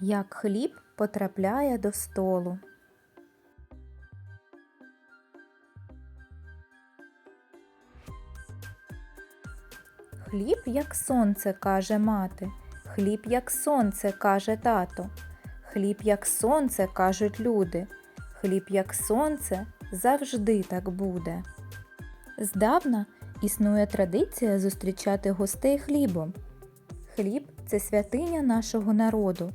Як хліб потрапляє до столу. Хліб як сонце, каже мати. Хліб як сонце, каже тато. Хліб як сонце, кажуть люди. Хліб як сонце завжди так буде. Здавна існує традиція зустрічати гостей хлібом. Хліб це святиня нашого народу.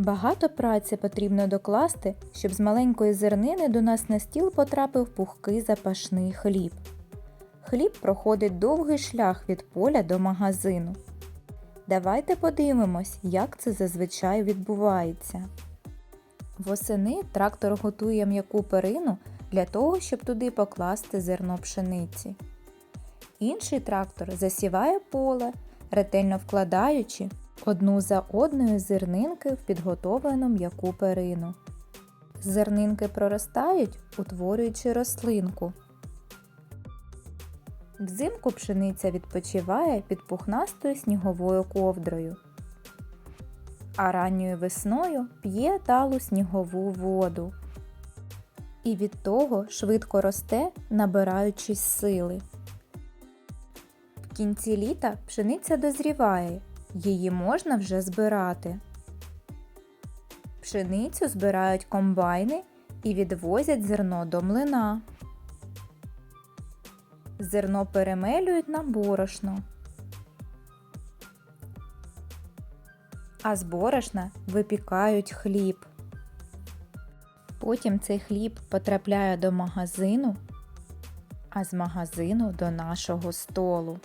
Багато праці потрібно докласти, щоб з маленької зернини до нас на стіл потрапив пухкий запашний хліб. Хліб проходить довгий шлях від поля до магазину. Давайте подивимось, як це зазвичай відбувається. Восени трактор готує м'яку перину для того, щоб туди покласти зерно пшениці. Інший трактор засіває поле, ретельно вкладаючи одну за одною зернинки в підготовлену м'яку перину. Зернинки проростають, утворюючи рослинку. Взимку пшениця відпочиває під пухнастою сніговою ковдрою, а ранньою весною п'є талу снігову воду. І від того швидко росте, набираючись сили. В кінці літа пшениця дозріває, її можна вже збирати. Пшеницю збирають комбайни і відвозять зерно до млина. Зерно перемелюють на борошно. А з борошна випікають хліб. Потім цей хліб потрапляє до магазину, а з магазину до нашого столу.